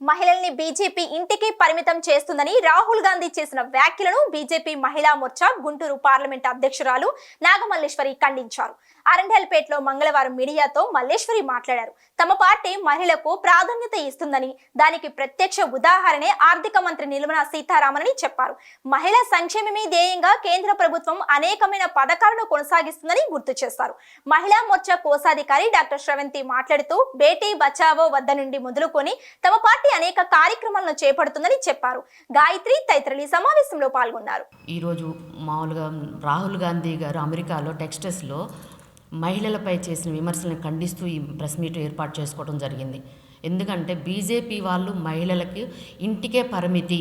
మహిళల్ని బీజేపీ ఇంటికి పరిమితం చేస్తుందని రాహుల్ గాంధీ చేసిన వ్యాఖ్యలను బీజేపీ మహిళా మోర్చా గుంటూరు పార్లమెంట్ అధ్యక్షురాలు నాగమల్లేశ్వరి ఖండించారు. అరండేల్పేటలో మంగళవారం మీడియాతో మల్లేశ్వరి మాట్లాడారు. తమ పార్టీ మహిళలకు ప్రాధాన్యత ఇస్తుందని దానికి ప్రత్యక్ష ఉదాహరణే ఆర్థిక మంత్రి నిర్మలా సీతారామన్ అని చెప్పారు. మహిళా సంక్షేమమే ధ్యేయంగా కేంద్ర ప్రభుత్వం అనేకమైన పథకాలను కొనసాగిస్తుందని గుర్తు చేస్తారు మహిళా మోర్చా కోశాధికారి డాక్టర్ శ్రవంతి మాట్లాడుతూ బేటీ బచావో వద్ద నుండి మొదలుకొని తమ పార్టీ అనేక కార్యక్రమాలను చేపడుతుందని చెప్పారు. గాయత్రి తదితరులు ఈ సమావేశంలో పాల్గొన్నారు. ఈరోజు మామూలుగా రాహుల్ గాంధీ గారు అమెరికాలో టెక్స్టస్లో మహిళలపై చేసిన విమర్శలను ఖండిస్తూ ఈ ప్రెస్ మీట్ ఏర్పాటు చేసుకోవడం జరిగింది. ఎందుకంటే బీజేపీ వాళ్ళు మహిళలకి ఇంటికే పరిమితి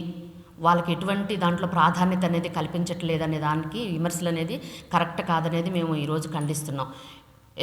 వాళ్ళకి ఎటువంటి దాంట్లో ప్రాధాన్యత అనేది కల్పించట్లేదనే దానికి విమర్శలు అనేది కరెక్ట్ కాదనేది మేము ఈరోజు ఖండిస్తున్నాం.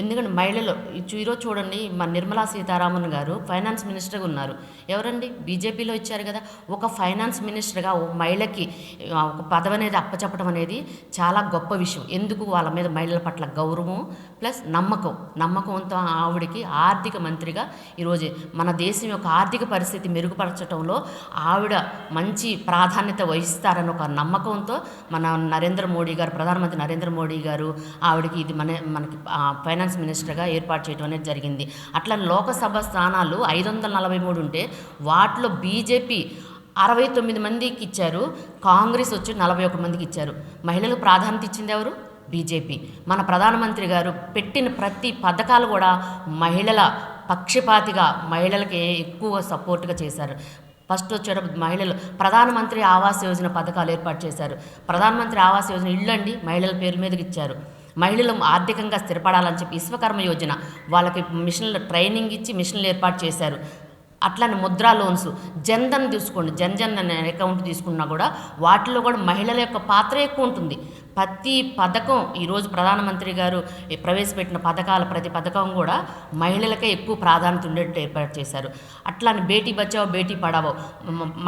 ఎందుకంటే మహిళలు ఈరోజు చూడండి మన నిర్మలా సీతారామన్ గారు ఫైనాన్స్ మినిస్టర్గా ఉన్నారు. ఎవరండి? బీజేపీలో ఇచ్చారు కదా. ఒక ఫైనాన్స్ మినిస్టర్గా ఒక మహిళకి ఒక పదవి అనేది అప్పచెప్పడం అనేది చాలా గొప్ప విషయం. ఎందుకు? వాళ్ళ మీద మహిళల పట్ల గౌరవం ప్లస్ నమ్మకం. నమ్మకంతో ఆవిడకి ఆర్థిక మంత్రిగా ఈరోజు మన దేశం యొక్క ఆర్థిక పరిస్థితి మెరుగుపరచడంలో ఆవిడ మంచి ప్రాధాన్యత వహిస్తారని ఒక నమ్మకంతో మన నరేంద్ర మోడీ గారు ప్రధానమంత్రి నరేంద్ర మోడీ గారు ఆవిడకి ఇది మన మనకి ఫైనాన్స్ ఫైనాన్స్ మినిస్టర్గా ఏర్పాటు చేయడం అనేది జరిగింది. అట్లా లోకసభ స్థానాలు ఐదు వందల నలభై మూడు ఉంటే వాటిలో బీజేపీ అరవై తొమ్మిది మందికి ఇచ్చారు కాంగ్రెస్ వచ్చి నలభై ఒక్క మందికి ఇచ్చారు. మహిళలకు ప్రాధాన్యత ఇచ్చింది ఎవరు? బీజేపీ. మన ప్రధానమంత్రి గారు పెట్టిన ప్రతి పథకాలు కూడా మహిళల పక్షపాతిగా మహిళలకి ఎక్కువ సపోర్ట్గా చేశారు. ఫస్ట్ వచ్చేటప్పుడు మహిళలు ప్రధానమంత్రి ఆవాస్ యోజన పథకాలు ఏర్పాటు చేశారు. ప్రధానమంత్రి ఆవాస్ యోజన ఇల్లు అండి మహిళల పేరు మీదకి ఇచ్చారు. మహిళలు ఆర్థికంగా స్థిరపడాలని చెప్పి విశ్వకర్మ యోజన వాళ్ళకి మిషన్లు ట్రైనింగ్ ఇచ్చి మిషన్లు ఏర్పాటు చేశారు. అట్లానే ముద్రా లోన్స్ జన్ధన్ తీసుకోండి జన్ జన్ అనే అకౌంట్ తీసుకున్నా కూడా వాటిలో కూడా మహిళల యొక్క పాత్ర ఎక్కువ ఉంటుంది. ప్రతి పథకం ఈరోజు ప్రధానమంత్రి గారు ఈ ప్రవేశపెట్టిన పథకాల ప్రతి పథకం కూడా మహిళలకే ఎక్కువ ప్రాధాన్యత ఉండేట్టు ఏర్పాటు చేశారు. అట్లానే బేటీ బచావో బేటీ పడావో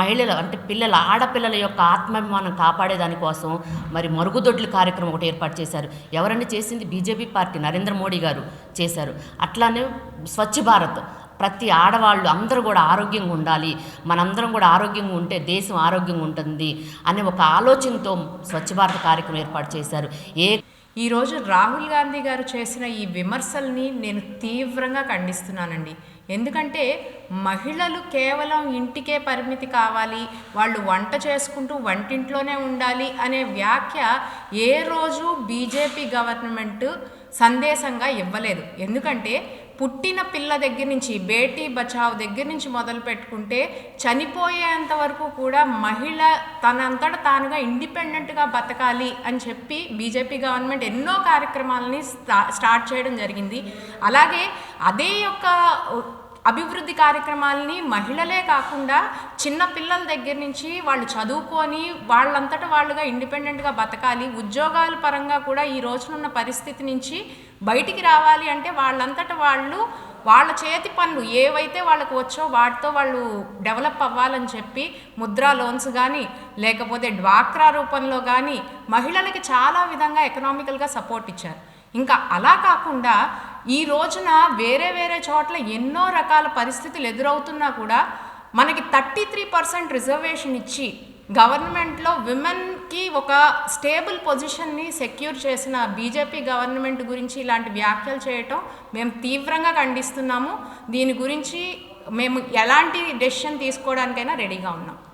మహిళలు అంటే పిల్లల ఆడపిల్లల యొక్క ఆత్మాభిమానం కాపాడే దానికోసం మరి మరుగుదొడ్ల కార్యక్రమం ఒకటి ఏర్పాటు చేశారు. ఎవరండి చేసింది? బీజేపీ పార్టీ నరేంద్ర మోడీ గారు చేశారు. అట్లానే స్వచ్ఛ భారత్. ప్రతి ఆడవాళ్ళు అందరూ కూడా ఆరోగ్యంగా ఉండాలి. మనందరం కూడా ఆరోగ్యంగా ఉంటే దేశం ఆరోగ్యంగా ఉంటుంది అనే ఒక ఆలోచనతో స్వచ్ఛ భారత్ కార్యక్రమం ఏర్పాటు చేశారు. ఏ ఈరోజు రాహుల్ గాంధీ గారు చేసిన ఈ విమర్శల్ని నేను తీవ్రంగా ఖండిస్తున్నానండి. ఎందుకంటే మహిళలు కేవలం ఇంటికే పరిమితి కావాలి వాళ్ళు వంట చేసుకుంటూ వంటింట్లోనే ఉండాలి అనే వ్యాఖ్య ఏ రోజు బీజేపీ గవర్నమెంట్ సందేశంగా ఇవ్వలేదు. ఎందుకంటే పుట్టిన పిల్ల దగ్గర నుంచి బేటీ బచావ్ దగ్గర నుంచి మొదలు పెట్టుకుంటే చనిపోయేంత వరకు కూడా మహిళ తనంతట తానుగా ఇండిపెండెంట్గా బతకాలి అని చెప్పి బీజేపీ గవర్నమెంట్ ఎన్నో కార్యక్రమాలని స్టా స్టార్ట్ చేయడం జరిగింది. అలాగే అదే యొక్క అభివృద్ధి కార్యక్రమాలని మహిళలే కాకుండా చిన్న పిల్లల దగ్గర నుంచి వాళ్ళు చదువుకొని వాళ్ళంతట వాళ్ళుగా ఇండిపెండెంట్గా బతకాలి ఉద్యోగాల పరంగా కూడా ఈ రోజునున్న పరిస్థితి నుంచి బయటికి రావాలి అంటే వాళ్ళంతట వాళ్ళు వాళ్ళ చేతి పనులు ఏవైతే వాళ్ళకు వచ్చో వాటితో వాళ్ళు డెవలప్ అవ్వాలని చెప్పి ముద్రా లోన్స్ కానీ లేకపోతే డ్వాక్రా రూపంలో కానీ మహిళలకి చాలా విధంగా ఎకనామికల్గా సపోర్ట్ ఇచ్చారు. ఇంకా అలా కాకుండా ఈ రోజున వేరే వేరే చోట్ల ఎన్నో రకాల పరిస్థితులు ఎదురవుతున్నా కూడా మనకి థర్టీ త్రీ పర్సెంట్ రిజర్వేషన్ ఇచ్చి గవర్నమెంట్లో విమెన్కి ఒక స్టేబుల్ పొజిషన్ని సెక్యూర్ చేసిన బీజేపీ గవర్నమెంట్ గురించి ఇలాంటి వ్యాఖ్యలు చేయటం మేము తీవ్రంగా ఖండిస్తున్నాము. దీని గురించి మేము ఎలాంటి డెసిషన్ తీసుకోవడానికైనా రెడీగా ఉన్నాం.